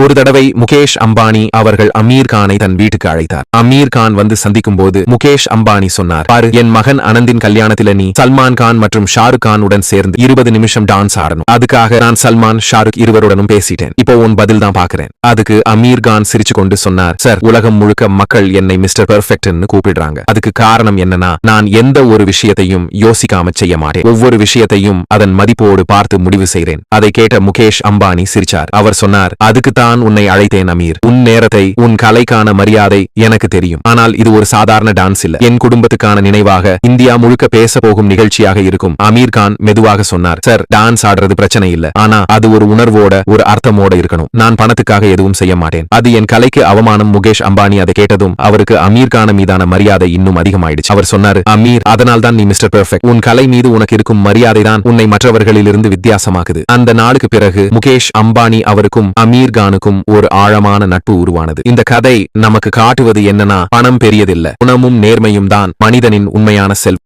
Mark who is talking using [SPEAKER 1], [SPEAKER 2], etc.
[SPEAKER 1] ஒரு தடவை முகேஷ் அம்பானி அவர்கள் அமீர் கானை தன் வீட்டுக்கு அழைத்தார். அமீர் கான் வந்து சந்திக்கும் போது முகேஷ் அம்பானி சொன்னார் பாரு என் மகன் அனந்தின் கல்யாணத்தில நீ சல்மான் கான் மற்றும் ஷாருக் கான் உடன் சேர்ந்து இருபது நிமிஷம் டான்ஸ் ஆடணும். அதுக்காக நான் சல்மான் ஷாருக் இருவருடனும் பேசிட்டேன். இப்போ உன் பதில் தான் பாக்குறேன் அதுக்கு அமீர் கான் சிரிச்சு கொண்டு சொன்னார் சார் உலகம் முழுக்க மக்கள் என்னை மிஸ்டர் பெர்ஃபெக்ட்னு கூப்பிடுறாங்க. அதுக்கு காரணம் என்னன்னா நான் எந்த ஒரு விஷயத்தையும் யோசிக்காம செய்ய மாட்டேன். ஒவ்வொரு விஷயத்தையும் அதன் மதிப்போடு பார்த்து முடிவு செய்கிறேன் அதை கேட்ட முகேஷ் அம்பானி சிரிச்சார். அவர் சொன்னார் அதுக்கு தான் நான் உன்னை அழைத்தேன் அமீர். உன் நேரத்தை உன் கலைக்கான மரியாதை எனக்கு தெரியும். ஆனால் இது ஒரு சாதாரண டான்ஸ் இல்ல. என் குடும்பத்துக்கான நினைவாக இந்தியா முழுக்க பேச போகும் நிகழ்ச்சியாக இருக்கும் அமீர் கான் மெதுவாக சொன்னார். சார் டான்ஸ் ஆடுறது பிரச்சனை இல்ல. ஆனா அது ஒரு உணர்வோட ஒரு அர்த்தமோட இருக்கணும். நான் பணத்துக்காக எதுவும் செய்ய மாட்டேன். அது என் கலைக்கு அவமானம். முகேஷ் அம்பானி அதை கேட்டதும் அவருக்கு அமீர் கான மீதான மரியாதை இன்னும் அதிகமாயிடுச்சு. அவர் சொன்னார் அமீர் அதனால் தான் நீ மிஸ்டர் பெர்ஃபெக்ட் உன் கலை மீது உனக்கு இருக்கும் மரியாதை தான் உன்னை மற்றவர்களிலிருந்து வித்தியாசமாக்குது. அந்த நாளுக்கு பிறகு முகேஷ் அம்பானி அவருக்கும் அமீர் கானும் கானுக்கும் ஒரு ஆழமான நட்பு உருவானது. இந்த கதை நமக்கு காட்டுவது என்னன்னா பணம் பெரியதில்ல. குணமும் நேர்மையும் தான் மனிதனின் உண்மையான செல்